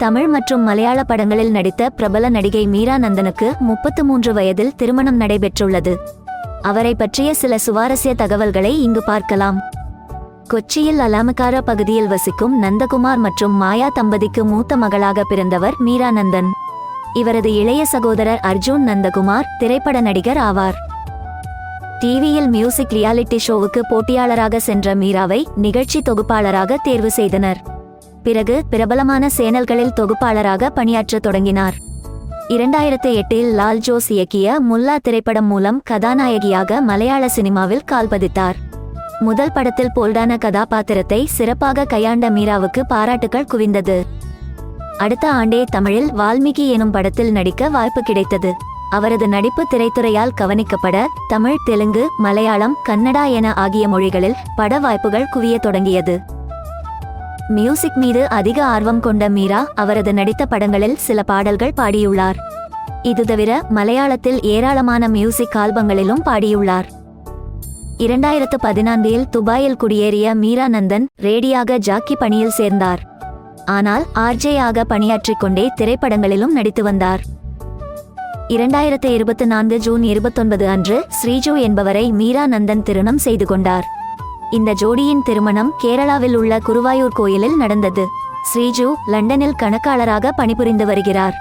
தமிழ் மற்றும் மலையாள படங்களில் நடித்த பிரபல நடிகை மீரா நந்தனுக்கு முப்பத்து மூன்று வயதில் திருமணம் நடைபெற்றுள்ளது. அவரை பற்றிய சில சுவாரஸ்ய தகவல்களை இங்கு பார்க்கலாம். கொச்சியில் அலாமக்கார பகுதியில் வசிக்கும் நந்தகுமார் மற்றும் மாயா தம்பதிக்கு மூத்த மகளாக பிறந்தவர் மீரா நந்தன். இவரது இளைய சகோதரர் அர்ஜுன் நந்தகுமார் திரைப்பட நடிகர் ஆவார். டிவியில் மியூசிக் ரியாலிட்டி ஷோவுக்கு போட்டியாளராக சென்ற மீராவை நிகழ்ச்சி தொகுப்பாளராக தேர்வு செய்தனர். பிறகு பிரபலமான சேனல்களில் தொகுப்பாளராக பணியாற்றத் தொடங்கினார். இரண்டாயிரத்து எட்டில் லால் ஜோஸ் இயக்கிய முல்லா திரைப்படம் மூலம் கதாநாயகியாக மலையாள சினிமாவில் கால் பதித்தார். முதல் படத்தில் போல்டான கதாபாத்திரத்தை சிறப்பாக கையாண்ட மீராவுக்கு பாராட்டுகள் குவிந்தது. அடுத்த ஆண்டே தமிழில் வால்மீகி எனும் படத்தில் நடிக்க வாய்ப்பு கிடைத்தது. அவரது நடிப்பு திரைத்துறையால் கவனிக்கப்பட தமிழ் தெலுங்கு மலையாளம் கன்னடா என ஆகிய மொழிகளில் பட வாய்ப்புகள் குவியத் தொடங்கியது. மியூசிக் மீது அதிக ஆர்வம் கொண்ட மீரா அவரது நடித்த படங்களில் சில பாடல்கள் பாடியுள்ளார். இது தவிர மலையாளத்தில் ஏராளமான மியூசிக் ஆல்பங்களிலும் பாடியுள்ளார். இரண்டாயிரத்து பதினான்கில் துபாயில் குடியேறிய மீரா நந்தன் ரேடியாக ஜாக்கி பணியில் சேர்ந்தார். ஆனால் ஆர்ஜேயாக பணியாற்றிக் கொண்டே திரைப்படங்களிலும் நடித்து வந்தார். இரண்டாயிரத்து இருபத்தி நான்கு ஜூன் இருபத்தொன்பது அன்று ஸ்ரீஜு என்பவரை மீரா நந்தன் திருமணம் செய்து கொண்டார். இந்த ஜோடியின் திருமணம் கேரளாவில் உள்ள குருவாயூர் கோயிலில் நடந்தது. ஸ்ரீஜு லண்டனில் கணக்காளராக பணிபுரிந்து வருகிறார்.